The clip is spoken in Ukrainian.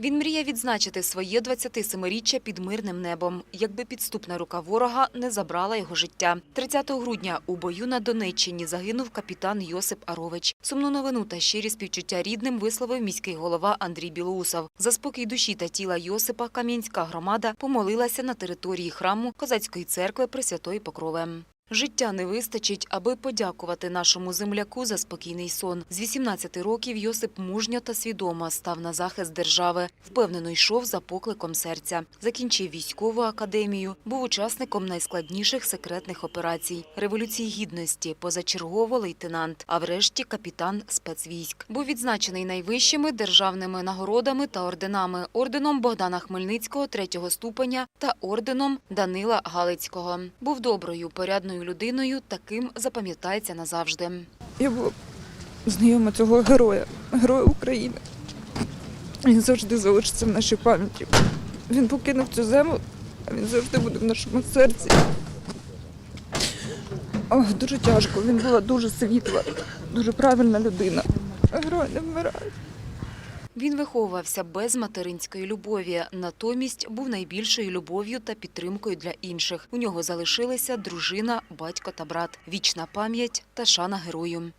Він мріє відзначити своє 27-річчя під мирним небом, якби підступна рука ворога не забрала його життя. 30 грудня у бою на Донеччині загинув капітан Йосип Арович. Сумну новину та щирі співчуття рідним висловив міський голова Андрій Білоусов. За спокій душі та тіла Йосипа Кам'янська громада помолилася на території храму Козацької церкви Пресвятої Покрови. Життя не вистачить, аби подякувати нашому земляку за спокійний сон. З 18 років Йосип мужньо та свідомо став на захист держави. Впевнено йшов за покликом серця. Закінчив військову академію, був учасником найскладніших секретних операцій Революції Гідності, позачергово лейтенант, а врешті капітан спецвійськ. Був відзначений найвищими державними нагородами та орденами орденом Богдана Хмельницького третього ступеня та орденом Данила Галицького. Був доброю, порядною людиною, таким запам'ятається назавжди. Я була знайома цього героя, героя України. Він завжди залишиться в нашій пам'яті. Він покинув цю землю, а він завжди буде в нашому серці. Ох, дуже тяжко. Він була дуже світла, дуже правильна людина. Герой не вмирає. Він виховувався без материнської любові, натомість був найбільшою любов'ю та підтримкою для інших. У нього залишилися дружина, батько та брат, вічна пам'ять та шана герою.